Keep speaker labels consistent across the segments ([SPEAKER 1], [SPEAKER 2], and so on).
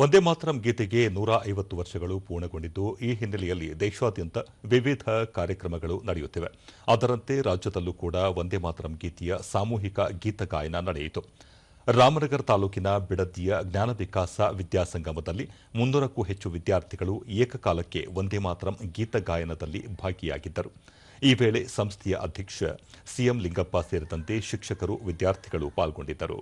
[SPEAKER 1] ಒಂದೇ ಮಾತರಂ ಗೀತೆಗೆ ನೂರ ಐವತ್ತು ವರ್ಷಗಳು ಪೂರ್ಣಗೊಂಡಿದ್ದು, ಈ ಹಿನ್ನೆಲೆಯಲ್ಲಿ ದೇಶಾದ್ಯಂತ ವಿವಿಧ ಕಾರ್ಯಕ್ರಮಗಳು ನಡೆಯುತ್ತಿವೆ. ಅದರಂತೆ ರಾಜ್ಯದಲ್ಲೂ ಕೂಡ ವಂದೇ ಮಾತರಂ ಗೀತೆಯ ಸಾಮೂಹಿಕ ಗೀತ ಗಾಯನ ನಡೆಯಿತು. ರಾಮನಗರ ತಾಲೂಕಿನ ಬಿಡದಿಯ ಜ್ಞಾನ ವಿಕಾಸ ವಿದ್ಯಾಸಂಗಮದಲ್ಲಿ ಮುನ್ನೂರಕ್ಕೂ ಹೆಚ್ಚು ವಿದ್ಯಾರ್ಥಿಗಳು ಏಕಕಾಲಕ್ಕೆ ವಂದೇ ಮಾತರಂ ಗೀತ ಗಾಯನದಲ್ಲಿ ಭಾಗಿಯಾಗಿದ್ದರು. ಈ ವೇಳೆ ಸಂಸ್ಥೆಯ ಅಧ್ಯಕ್ಷ ಸಿಎಂ ಲಿಂಗಪ್ಪ ಸೇರಿದಂತೆ ಶಿಕ್ಷಕರು, ವಿದ್ಯಾರ್ಥಿಗಳು ಪಾಲ್ಗೊಂಡಿದ್ದರು.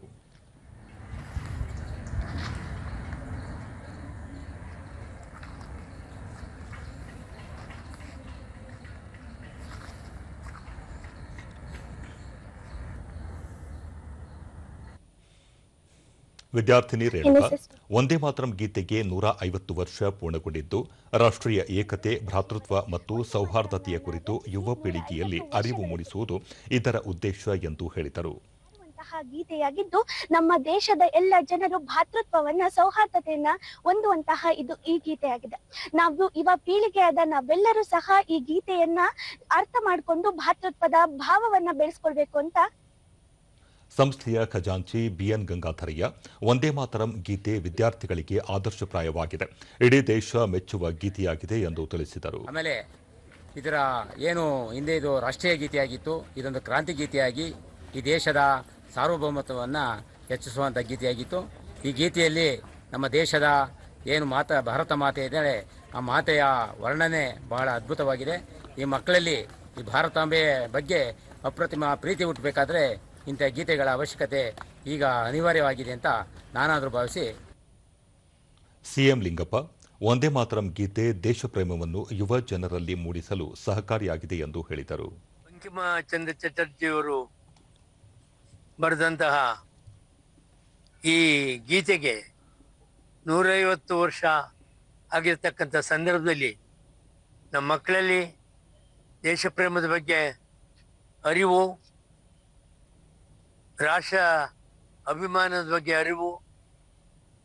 [SPEAKER 1] ವಿದ್ಯಾರ್ಥಿನಿ ರೇಣುಕಾ ಒಂದೇ ಮಾತರಂ ಗೀತೆಗೆ ನೂರ ಐವತ್ತು ವರ್ಷ ಪೂರ್ಣಗೊಂಡಿದ್ದು ರಾಷ್ಟ್ರೀಯ ಏಕತೆ ಭ್ರಾತೃತ್ವ ಮತ್ತು ಸೌಹಾರ್ದತೆಯ ಕುರಿತು ಯುವ ಪೀಳಿಗೆಯಲ್ಲಿ ಅರಿವು ಮೂಡಿಸುವುದು ಇದರ ಉದ್ದೇಶ ಎಂದು ಹೇಳಿದರು.
[SPEAKER 2] ಗೀತೆಯಾಗಿದ್ದು ನಮ್ಮ ದೇಶದ ಎಲ್ಲ ಜನರು ಭಾತೃತ್ವವನ್ನ ಸೌಹಾರ್ದತೆಯನ್ನ ಹೊಂದುವಂತಹ ಇದು ಈ ಗೀತೆಯಾಗಿದೆ. ನಾವು ಇವ ಪೀಳಿಗೆಯಾದ ನಾವೆಲ್ಲರೂ ಸಹ ಈ ಗೀತೆಯನ್ನ ಅರ್ಥ ಮಾಡಿಕೊಂಡು ಭಾತೃತ್ವದ ಭಾವವನ್ನ ಬೆಳೆಸ್ಕೊಳ್ಬೇಕು ಅಂತ
[SPEAKER 1] ಸಂಸ್ಥೆಯ ಖಜಾಂಚಿ ಬಿಎನ್ ಗಂಗಾಧರಯ್ಯ ಒಂದೇ ಮಾತರಂ ಗೀತೆ ವಿದ್ಯಾರ್ಥಿಗಳಿಗೆ ಆದರ್ಶಪ್ರಾಯವಾಗಿದೆ. ಇಡೀ ದೇಶ ಮೆಚ್ಚುವ ಗೀತೆಯಾಗಿದೆ ಎಂದು ತಿಳಿಸಿದರು.
[SPEAKER 3] ಆಮೇಲೆ ಇದರ ಏನು ಹಿಂದೆ ಇದು ರಾಷ್ಟ್ರೀಯ ಗೀತೆಯಾಗಿತ್ತು, ಇದೊಂದು ಕ್ರಾಂತಿ ಗೀತೆಯಾಗಿ ಈ ದೇಶದ ಸಾರ್ವಭೌಮತ್ವವನ್ನು ಹೆಚ್ಚಿಸುವಂಥ ಗೀತೆಯಾಗಿತ್ತು. ಈ ಗೀತೆಯಲ್ಲಿ ನಮ್ಮ ದೇಶದ ಏನು ಮಾತ, ಭಾರತ ಮಾತೆ ಇದ್ದಾಳೆ ಆ ಮಾತೆಯ ವರ್ಣನೆ ಬಹಳ ಅದ್ಭುತವಾಗಿದೆ. ಈ ಮಕ್ಕಳಲ್ಲಿ ಈ ಭಾರತಾಂಬೆಯ ಬಗ್ಗೆ ಅಪ್ರತಿಮ ಪ್ರೀತಿ ಹುಟ್ಟಬೇಕಾದ್ರೆ ಇಂಥ ಗೀತೆಗಳ ಅವಶ್ಯಕತೆ ಈಗ ಅನಿವಾರ್ಯವಾಗಿದೆ ಅಂತ ನಾನಾದರೂ ಭಾವಿಸಿ.
[SPEAKER 1] ಸಿಎಂ ಲಿಂಗಪ್ಪ ಒಂದೇ ಮಾತರಂ ಗೀತೆ ದೇಶಪ್ರೇಮವನ್ನು ಯುವ ಜನರಲ್ಲಿ ಮೂಡಿಸಲು ಸಹಕಾರಿಯಾಗಿದೆ ಎಂದು ಹೇಳಿದರು.
[SPEAKER 4] ಬಂಕಿಮಚಂದ್ರ ಚಟರ್ಜಿಯವರು ಬರೆದಂತಹ ಈ ಗೀತೆಗೆ ನೂರೈವತ್ತು ವರ್ಷ ಆಗಿರ್ತಕ್ಕಂಥ ಸಂದರ್ಭದಲ್ಲಿ ನಮ್ಮ ಮಕ್ಕಳಲ್ಲಿ ದೇಶಪ್ರೇಮದ ಬಗ್ಗೆ ಅರಿವು ರಾಷ್ಟ್ರ ಅಭಿಮಾನದ ಬಗ್ಗೆ ಅರಿವು